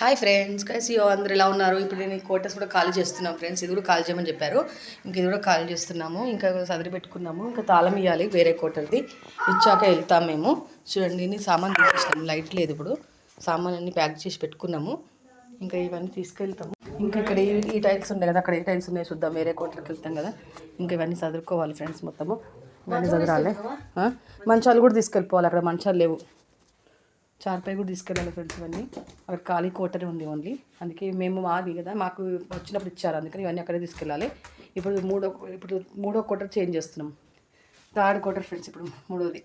Hi friends కైసి అందరు ఎలా ఉన్నారు? ఇప్పుడు నేను కోటర్స్ కూడా ఖాళీ చేస్తున్నాం ఫ్రెండ్స్. ఇది కూడా ఖాళీ చేయమని చెప్పారు. ఇంక ఇది కూడా ఖాళీ చేస్తున్నాము. ఇంకా సదిరి పెట్టుకున్నాము. ఇంకా తాళం ఇవ్వాలి వేరే కోటర్ది ఇచ్చాక వెళ్తాం మేము. చూడండి ఇన్ని సామాన్ తీసేసినాము. లైట్ లేదు ఇప్పుడు. సామాన్ అన్ని ప్యాక్ చేసి పెట్టుకున్నాము. ఇంకా ఇవన్నీ తీసుకెళ్తాము. ఇంకా ఇక్కడ ఈ- ఈ టైల్స్ ఉన్నాయి కదా అక్కడ ఏ టైల్స్ ఉన్నాయో చూద్దాం. వేరే కోటర్కి వెళ్తాం కదా. ఇంకా ఇవన్నీ చదువుకోవాలి ఫ్రెండ్స్ మొత్తము. ఇవన్నీ చదరాలి? మంచాలు కూడా తీసుకెళ్ళిపోవాలి. అక్కడ మంచాలు లేవు. చార్పై కూడా తీసుకెళ్ళాలి ఫ్రెండ్స్ ఇవన్నీ. అక్కడ ఖాళీ కోటరే ఉంది ఓన్లీ అందుకే మేము మాది కదా మాకు వచ్చినప్పుడు ఇచ్చారు. అందుకని ఇవన్నీ అక్కడే తీసుకెళ్ళాలి. ఇప్పుడు మూడో ఇప్పుడు మూడో కోటర్ చేంజ్ చేస్తున్నాం. థర్డ్ కోటర్ ఫ్రెండ్స్ ఇప్పుడు మూడోది.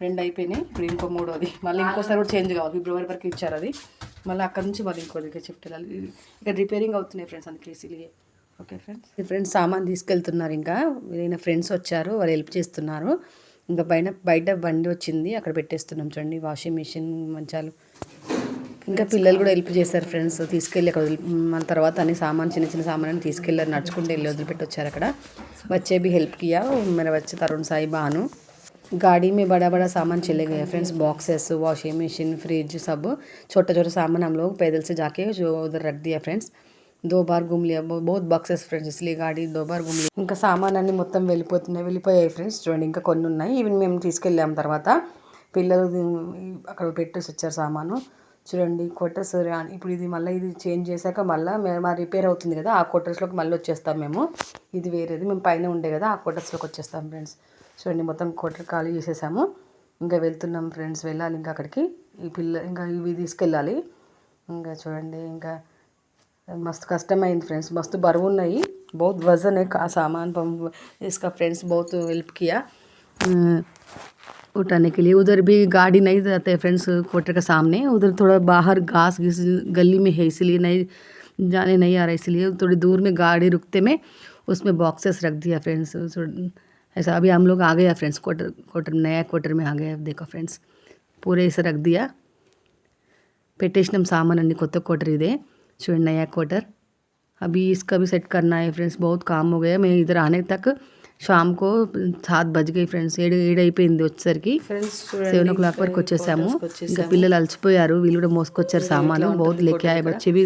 రెండు అయిపోయినాయి. ఇప్పుడు ఇంకో మూడోది. మళ్ళీ ఇంకోసారి కూడా చేంజ్ కావాలి. ఫిబ్రవరి వరకు ఇచ్చారు అది. మళ్ళీ అక్కడ నుంచి మళ్ళీ ఇంకో దగ్గర షిఫ్ట్ వెళ్ళాలి. ఇక్కడ రిపేరింగ్ అవుతున్నాయి ఫ్రెండ్స్ అందుకే ఏసీలు ఓకే ఫ్రెండ్స్ ఫ్రెండ్స్ సామాన్ తీసుకెళ్తున్నారు ఇంకా. ఏదైనా ఫ్రెండ్స్ వచ్చారు. వాళ్ళు హెల్ప్ చేస్తున్నారు. ఇంకా బయట బయట బండి వచ్చింది అక్కడ పెట్టేస్తున్నాం చూడండి వాషింగ్ మిషన్ మంచాలు ఇంకా పిల్లలు కూడా హెల్ప్ చేశారు ఫ్రెండ్స్ తీసుకెళ్ళి అక్కడ వదిలి మన తర్వాత అన్ని సామాన్ చిన్న చిన్న సామాన్ అన్ని తీసుకెళ్ళారు నడుచుకుంటూ వెళ్ళి వదిలిపెట్టి వచ్చారు అక్కడ बच्चे भी हेल्प किया मेरे बच्चे तरुण साई भानु गाड़ी में बड़ा बड़ा सामान चले गए friends boxes washing machine fridge सब छोटा छोटा सामान हम लोग पैदल से जाके जो उधर रख दिया फ्रेंड्स దో బార్ గుమ్ బోత్ బాక్సెస్ ఫ్రెండ్స్ ఇస్లీ గాడి దో బార్ గుమ్లి. ఇంకా సామాన్ అన్నీ మొత్తం వెళ్ళిపోతున్నాయి వెళ్ళిపోయాయి ఫ్రెండ్స్. చూడండి ఇంకా కొన్ని ఉన్నాయి. ఈవెన్ మేము తీసుకెళ్ళాము తర్వాత. పిల్లలు అక్కడ పెట్టేసి వచ్చారు సామాను. చూడండి క్వార్టర్స్ ఇప్పుడు ఇది మళ్ళీ ఇది చేంజ్ చేశాక మళ్ళీ మా రిపేర్ అవుతుంది కదా ఆ క్వార్టర్స్లోకి మళ్ళీ వచ్చేస్తాం మేము. ఇది వేరేది మేము పైన ఉండే కదా ఆ క్వార్టర్స్లోకి వచ్చేస్తాం ఫ్రెండ్స్. చూడండి మొత్తం క్వార్టర్ ఖాళీ చేసేసాము. ఇంకా వెళ్తున్నాం ఫ్రెండ్స్ వెళ్ళాలి ఇంకా అక్కడికి. ఈ పిల్ల ఇంకా ఇవి తీసుకెళ్ళాలి. ఇంకా చూడండి ఇంకా मस्त కష్టమైంది फ्रेंड्स मस्त बरवनाई बहुत वज़न है ఆ सामान इसका फ्रेंड्स बहुत हेल्प किया। हम्म, उठाने के लिए। उधर भी गाड़ी नहीं जाते फ्रेंड्स क्वार्टर के सामने, उधर थोड़ा बाहर घास गली में है, इसीलिए नहीं, जाने नहीं आ रहा, इसलिए थोड़ी दूर में गाड़ी रुकते में उसमें बॉक्सेस रख दिया फ्रेंड्स ऐसा अभी हम लोग आ गया फ्रेंड्स क्वार्टर क्वार्टर नया क्वार्टर में आ गया देखो फ्रेंड्स पूरे ऐसे रख दिया। पेटेशनम सामान अभी क्वार्टर इधे చూడండి नया क्वार्टर अभी इसका भी सेट करना है फ्रेंड्स बहुत काम हो गया मैं इधर आने तक शाम को सात बज गई ఫ్రెండ్స్ ఏడు ఏడు అయిపోయింది వచ్చేసరికి ఫ్రెండ్స్ సెవెన్ ఓ క్లాక్ వరకు వచ్చేసాము ఇంకా పిల్లలు అలసిపోయారు వీళ్ళు కూడా మోసుకొచ్చారు సామాను बहुत लेके आए बच्चे भी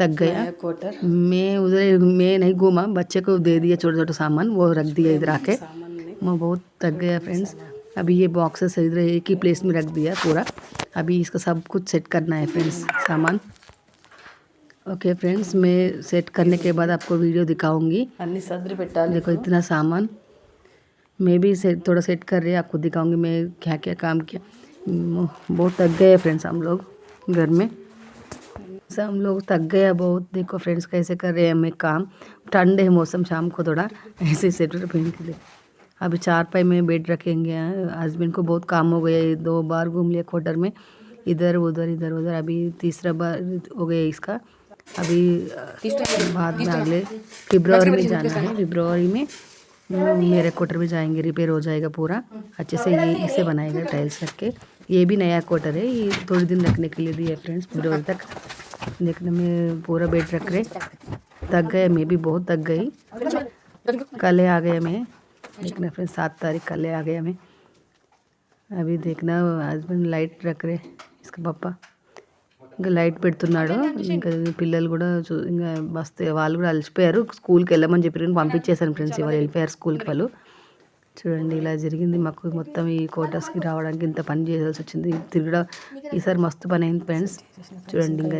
थक गया क्वार्टर मैं उधर मैं नहीं घूमा बच्चे को दे दिया छोटा छोटा सामान वो रख दिया इधर आके सामान में मैं बहुत थक गया फ्रेंड्स अभी ये बॉक्सेस इधर एक ही प्लेस में रख दिया पूरा अभी इसका सब कुछ सेट करना है फ्रेंड्स सामान ओके फ्रेंड्स मैं सेट करने के बाद आपको वीडियो दिखाऊँगी। अन्य सदर पेटा देखो इतना सामान। मैं भी से थोड़ा सेट कर रही है आपको दिखाऊँगी मैं क्या क्या काम किया। बहुत थक गए फ्रेंड्स हम लोग घर में। हम लोग थक गए बहुत। देखो फ्रेंड्स कैसे कर रहे हैं हमें काम। ठंड है मौसम शाम को थोड़ा ऐसे स्वेटर पहन के लिए अभी चार पाई में बेड रखेंगे हस्बैंड को बहुत काम हो गया दो बार घूम लिया क्वार्टर में। इधर उधर इधर उधर। अभी तीसरा बार हो गया इसका। अभी बाद में अगले फिब्रवरी में जाना है फिब्रवरी में। मेरे क्वार्टर में जाएँगे रिपेयर हो जाएगा पूरा। अच्छे से ये इसे बनाएगा टाइल्स रख ये भी नया क्वार्टर है ये थोड़े दिन रखने के लिए दिया फ्रेंड्स फिब्रवरी तक। देखने में पूरा बेड रख रहे। थक गए मैं भी बहुत थक गई। कल आ गया मैं। देखना फ्रेंड्स सात तारीख कल आ गया मैं। अभी देखना हस्बैंड लाइट रख रहे इसका पापा। ఇంకా లైట్ పెడుతున్నాడు. ఇంకా పిల్లలు కూడా చూ ఇంకా వస్తే వాళ్ళు కూడా అలసిపోయారు. స్కూల్కి వెళ్ళమని చెప్పి నేను పంపించేశాను ఫ్రెండ్స్ ఇవాళ వెళ్ళిపోయారు స్కూల్కి వాళ్ళు. చూడండి ఇలా జరిగింది. మాకు మొత్తం ఈ క్వార్టర్స్కి రావడానికి ఇంత పని చేయాల్సి వచ్చింది. తిరగడం ఈసారి మస్తు పని అయింది ఫ్రెండ్స్. చూడండి ఇంకా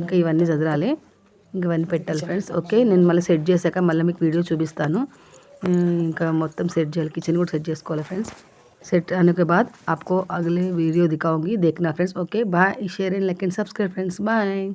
ఇంకా ఇవన్నీ చదరాలి. ఇంక ఇవన్నీ పెట్టాలి ఫ్రెండ్స్. ఓకే నేను మళ్ళీ సెట్ చేశాక మళ్ళీ మీకు వీడియో చూపిస్తాను. ఇంకా మొత్తం సెట్ చేయాలి. కిచెన్ కూడా సెట్ చేసుకోవాలి ఫ్రెండ్స్. सेट आने के बाद आपको अगले वीडियो दिखाऊँगी। देखना friends okay bye share and like and subscribe friends bye